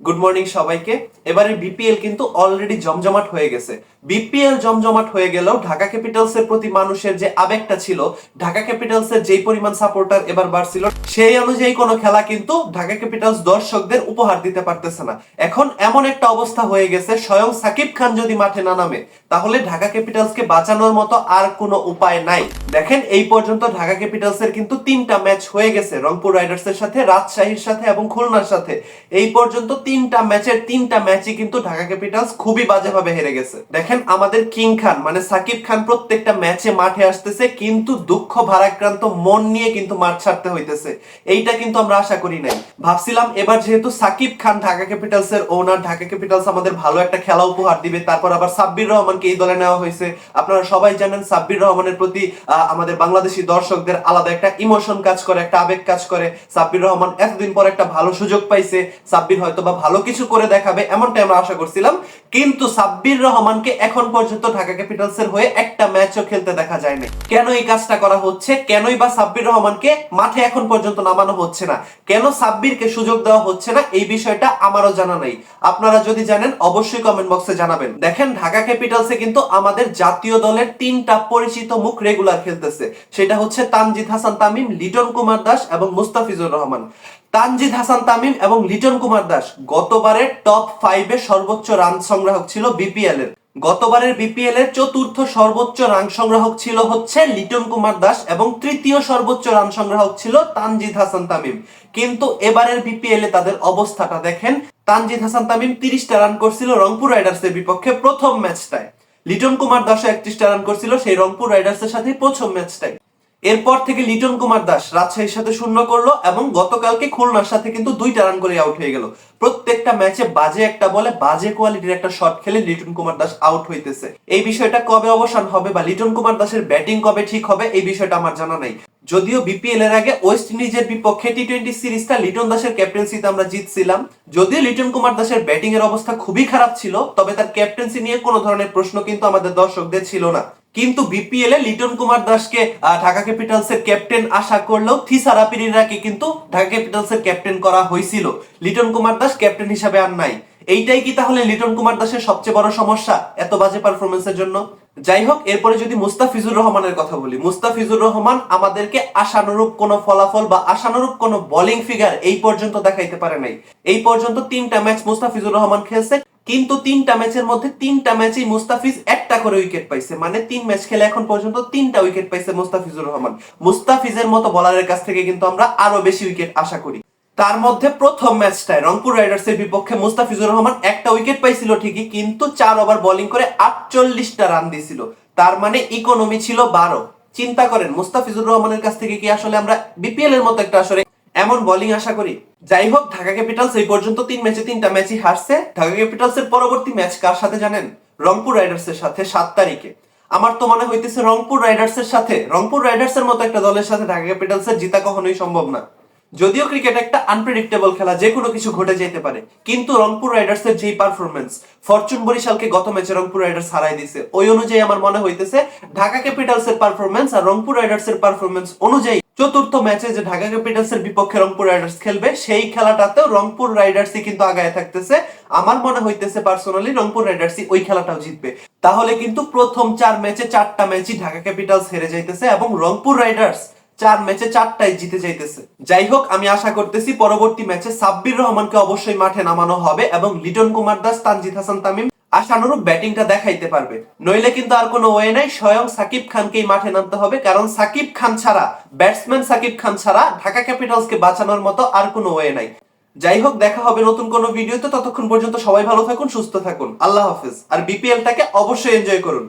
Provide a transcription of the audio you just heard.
Good morning সবাইকে। এবারে BPL কিন্তু অলরেডি জমজমাট হয়ে গেছে। বিপিএল জমজমাট হয়ে গেলেও ঢাকা ক্যাপিটালস এর প্রতি মানুষের যে আবেগটা ছিল, ঢাকা ক্যাপিটালস এর যেই পরিমাণ সাপোর্টার এবার বাড়ছিল, সেই অনুযায়ী কোনো খেলা কিন্তু ঢাকা ক্যাপিটালস দর্শকদের উপহার দিতে পারতেছে না। এখন এমন একটা অবস্থা হয়ে গেছে, স্বয়ং সাকিব খান যদি মাঠে না নামে, তাহলে ঢাকা ক্যাপিটালস কে বাঁচানোর মতো আর কোনো উপায় নাই। দেখেন এই পর্যন্ত ঢাকা ক্যাপিটালস এর কিন্তু তিনটা ম্যাচ হয়ে গেছে, রংপুর রাইডার্স এর সাথে, রাজশাহীর সাথে এবং খুলনার সাথে। এই পর্যন্ত তিনটা ম্যাচের তিনটা ম্যাচই কিন্তু ঢাকা ক্যাপিটালস খুবই বাজেভাবে হেরে গেছে। দেখেন আমাদের কিং খান মানে সাকিব খান প্রত্যেকটা ম্যাচে মাঠে আসতেছে, কিন্তু দুঃখ ভারাক্রান্ত মন নিয়ে কিন্তু মাঠ ছাড়তে হইতেছে। এইটা কিন্তু আমরা আশা করি নাই। ভাবছিলাম এবার যেহেতু সাকিব খান ঢাকা ক্যাপিটালস এর ওনার ঢাকা ক্যাপিটালস আমাদের ভালো একটা খেলা উপহার দিবে, তারপর আবার সাব্বির রহমানকে এই দলে নেওয়া হয়েছে। আপনারা সবাই জানেন সাব্বির রহমানের প্রতি আমাদের বাংলাদেশি দর্শকদের আলাদা একটা ইমোশন কাজ করে, একটা আবেগ কাজ করে। সাব্বির রহমান এতদিন পর একটা ভালো সুযোগ পাইছে, সাব্বির হয়তো বা ভালো কিছু করে দেখাবে এমনটাই আমরা আশা করছিলাম। কিন্তু সাব্বির রহমানকে এখন পর্যন্ত ঢাকা ক্যাপিটালস এর হয়ে একটা ম্যাচও খেলতে দেখা যায়নি। কেন এই কাজটা করা হচ্ছে? কেনই বা সাব্বির রহমানকে মাঠে এখন পর্যন্ত নামানো হচ্ছে না? কেন সাব্বিরকে সুযোগ দেওয়া হচ্ছে না? এই বিষয়টা আমারও জানা নাই। আপনারা যদি জানেন, অবশ্যই কমেন্ট বক্সে জানাবেন। দেখেন, ঢাকা ক্যাপিটালসে কিন্তু আমাদের জাতীয় দলের তিনটা পরিচিত মুখ রেগুলার খেলতেছে। সেটা হচ্ছে তানজিদ হাসান তামিম, লিটন কুমার দাস এবং মুস্তাফিজুর রহমান। তানজিদ হাসান তামিম এবং লিটন কুমার দাস গতবারের টপ ফাইভে সর্বোচ্চ রান সংগ্রাহক ছিল বিপিএল এর। গতবারের বিপিএল এর চতুর্থ সর্বোচ্চ রান সংগ্রাহক ছিল হচ্ছে লিটন কুমার দাস এবং তৃতীয় সর্বোচ্চ রান সংগ্রাহক ছিল তানজিদ হাসান তামিম। কিন্তু এবারের বিপিএল এ তাদের অবস্থাটা দেখেন, তানজিদ হাসান তামিম তিরিশটা রান করছিল রংপুর রাইডার্স এর বিপক্ষে প্রথম ম্যাচটায় লিটন কুমার দাসও একত্রিশটা রান করছিল, সেই রংপুর রাইডার্স এর সাথে প্রথম ম্যাচটাই এরপর থেকে লিটন কুমার দাস রাজশাহীর সাথে শূন্য করল এবং গতকালকে খুলনার সাথে কিন্তু দুইটা রান করে আউট হয়ে গেল। প্রত্যেকটা ম্যাচে বাজে একটা বলে, বাজে কোয়ালিটির একটা শট খেলে লিটন কুমার দাস আউট হইতেছে। এই বিষয়টা কবে অবসান হবে বা লিটন কুমার দাসের ব্যাটিং কবে ঠিক হবে, এই বিষয়টা আমার জানা নাই। যদিও বিপিএল এর আগে ওয়েস্ট ইন্ডিজের বিপক্ষে টি টোয়েন্টি সিরিজটা লিটন দাসের ক্যাপ্টেন্সিতে আমরা জিতছিলাম। যদিও লিটন কুমার দাসের ব্যাটিং এর অবস্থা খুবই খারাপ ছিল, তবে তার ক্যাপ্টেন্সি নিয়ে কোনো ধরনের প্রশ্ন কিন্তু আমাদের দর্শকদের ছিল না। কিন্তু বিপিএল এ লিটন কুমার দাসকে ঢাকা ক্যাপিটালস এর ক্যাপ্টেন আশা করলেও থিসারা পিরিরাকে কিন্তু ঢাকা ক্যাপিটালস এর ক্যাপ্টেন করা হয়েছিল। লিটন কুমার দাস ক্যাপ্টেন হিসাবে আর নাই। এইটাই কি তাহলে লিটন কুমার দাসের সবচেয়ে বড় সমস্যা এত বাজে পারফরমেন্সের জন্য? যাই হোক, এরপরে যদি মুস্তাফিজুর রহমানের কথা বলি। মুস্তাফিজুর রহমান আমাদেরকে আশানুরূপ কোনো ফলাফল বা আশানুরূপ কোনো বোলিং ফিগার এই পর্যন্ত দেখাইতে পারে নাই। এই পর্যন্ত তিনটা ম্যাচ মুস্তাফিজুর রহমান খেলছে। কিন্তু তিনটা ম্যাচের মধ্যে তিনটা ম্যাচেই মুস্তাফিজ একটা করে উইকেট পাইছে। মানে তিন ম্যাচ খেলে এখন পর্যন্ত তিনটা উইকেট পাইছে মুস্তাফিজুর রহমান। মুস্তাফিজের মতো বলারের কাছ থেকে কিন্তু আমরা আরও বেশি উইকেট আশা করি। তার মধ্যে প্রথম ম্যাচটায় রংপুর রাইডার্স এর বিপক্ষে মুস্তাফিজুর রহমান একটা উইকেট পাইছিল ঠিকই, কিন্তু চার ওভার বোলিং করে আটচল্লিশটা রান দিয়েছিল তার মানে ইকোনমি ছিল বারো। চিন্তা করেন, মুস্তাফিজুর রহমানের কাছ থেকে কি আসলে আমরা বিপিএল এর মতো একটা আসলে এমন বোলিং আশা করি। যাই হোক, ঢাকা ক্যাপিটালস এই পর্যন্ত তিন ম্যাচে তিনটা ম্যাচই হারছে। ঢাকা ক্যাপিটালস এর পরবর্তী ম্যাচ কার সাথে জানেন? রংপুর রাইডার্স এর সাথে সাত তারিখে। আমার তো মনে হইতেছে রংপুর রাইডার্স এর সাথে, রংপুর রাইডার্স এর মতো একটা দলের সাথে ঢাকা ক্যাপিটালস এর জিতা কখনোই সম্ভব না। যদিও ক্রিকেট একটা আনপ্রেডিক্টেবল খেলা, যে কোনো কিছু ঘটে যেতে পারে। কিন্তু রংপুর রাইডার্স এর যেই পারফরমেন্স ফরচুন বরিশালকে গত ম্যাচে রংপুর রাইডার্স হারাই দিছে। ওই অনুযায়ী আমার মনে হইতেছে, ঢাকা ক্যাপিটালস এর পারফরমেন্স আর রংপুর রাইডার্স এর পারফরমেন্স অনুযায়ী চতুর্থ ম্যাচে যে ঢাকা ক্যাপিটালস এর বিপক্ষে রংপুর রাইডার্স খেলবে, সেই খেলাটাতেও রংপুর রাইডার্সই কিন্তু আগায় থাকতেছে। আমার মনে হইতেছে পার্সোনালি রংপুর রাইডার্সই ওই খেলাটাও জিতবে। তাহলে কিন্তু প্রথম চার ম্যাচে চারটা ম্যাচই ঢাকা ক্যাপিটালস হেরে যাইতেছে এবং রংপুর রাইডার্স চার ম্যাচে চারটাই জিতে যাইতেছে। যাই হোক, আমি আশা করতেছি পরবর্তী ম্যাচে সাব্বির রহমানকে অবশ্যই মাঠে নামানো হবে এবং লিটন কুমার দাস, তানজিদ হাসান তামিম আশানুরূপ ব্যাটিংটা দেখাইতে পারবে। নইলে কিন্তু আর কোনো ওয়ে নাই, স্বয়ং সাকিব খানকেই মাঠে নামতে হবে, কারণ সাকিব খান ছাড়া, ব্যাটসম্যান সাকিব খান ছাড়া ঢাকা ক্যাপিটালসকে বাঁচানোর মতো আর কোনো ওয়ে নাই। যাই হোক, দেখা হবে নতুন কোনো ভিডিওতে, ততক্ষণ পর্যন্ত সবাই ভালো থাকুন, সুস্থ থাকুন। আল্লাহ হাফিজ। আর বিপিএলটাকে অবশ্যই এনজয় করুন।